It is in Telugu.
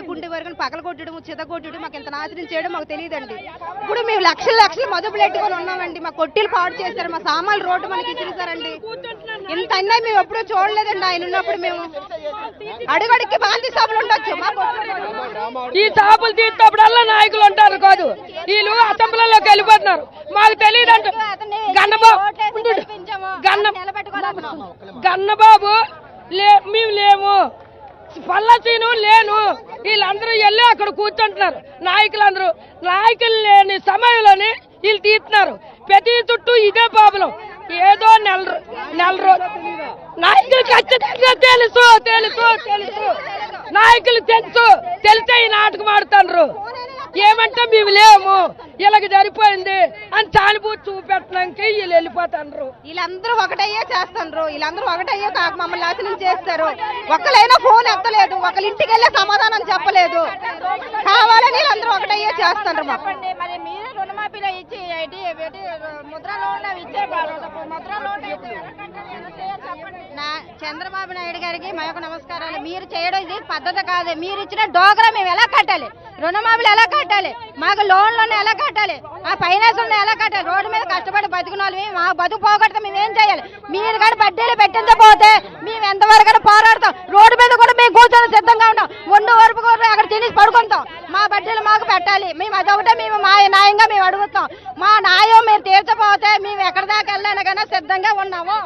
మేలుకుంటే వరకు పగల కొట్టడం చిత కొట్టడం మాకు ఇంత నాశనం చేయడం మాకు తెలియదండి. ఇప్పుడు మేము లక్షల లక్షలు మదుపులు పెట్టుకొని ఉన్నామండి. మా కొట్టీలు పాడు చేశారు మా సామాన్లు రోడ్డు మనకి ఇచ్చేసారండి ఇంత అయినా మేము ఎప్పుడూ చూడలేదండి. ఆయన ఉన్నప్పుడు మేము అడుగడికి బాంతి సభలు ఉండొచ్చు. ఈ చేపలు తీసినప్పుడల్లా నాయకులు ఉంటారు కాదు. వీళ్ళు అసెంబ్లీలోకి వెళ్ళిపోతున్నారు. మాకు తెలియదు అంట గన్నబాబు లే మేము లేము. పల్లసీను లేను. వీళ్ళందరూ వెళ్ళి అక్కడ కూర్చుంటున్నారు. నాయకులందరూ నాయకులు లేని సమయంలోనే వీళ్ళు తీస్తున్నారు. ప్రతి చుట్టూ ఇదే ప్రాబ్లం. ఏదో నెల నెల రోజు నాయకులు ఖచ్చితంగా తెలుసు తెలుసు తెలుసు. నాయకులు తెలుసు తెలిసే ఈ నాటకం ఆడుతున్నారు ఏమంటే మేము లేము. ఇలాగ సరిపోయింది అని సానుభూతి చూపెట్టడానికి వీళ్ళు వెళ్ళిపోతాండ్రు. వీళ్ళందరూ ఒకటయ్యే చేస్తారు వీళ్ళందరూ ఒకటయ్యే కాక మమ్మల్ని నాశనం చేస్తారు. ఒక్కలైనా ఫోన్ ఎత్తలేదు. ఒకళ్ళ ఇంటికి వెళ్ళే సమాధానం చెప్పలేదు. కావాలని వీళ్ళందరూ ఒకటయ్యే మాకు. మరి రుణమాఫీలో ఇచ్చి ఏంటి ముద్ర లోన్ ఇచ్చే ముద్ర లోన్ చెప్పండి. నా చంద్రబాబు నాయుడు గారికి మా యొక్క నమస్కారాలు. మీరు చేయడం ఇది పద్ధతి కాదు. మీరు ఇచ్చిన డోగ్రా మేము ఎలా కట్టాలి? రుణమాఫీలు ఎలా కట్టాలి? మాకు లోన్లు ఎలా కట్టాలి? ఆ ఫైనాన్స్ ఎలా కట్టాలి? రోడ్డు మీద కష్టపడి బతుకున్న వాళ్ళు మా బతుకు పోగొడితే మేము ఏం చేయాలి? మీరు కానీ బడ్డీలు పెట్టించకపోతే మేము ఎంతవరకు పోరాడతాం. రోడ్డు మీద కూడా మేము కూర్చొని సిద్ధంగా ఉంటాం వండు వరకు కూడా అక్కడ తినేసి పడుకుంటాం. మా బడ్డీలు మాకు పెట్టాలి. మేము అదొకటే మేము మా న్యాయంగా మేము అడుగుతాం. మా న్యాయం మీరు తీర్చకపోతే మేము ఎక్కడి దాకా వెళ్ళాలి సిద్ధంగా ఉన్నాము.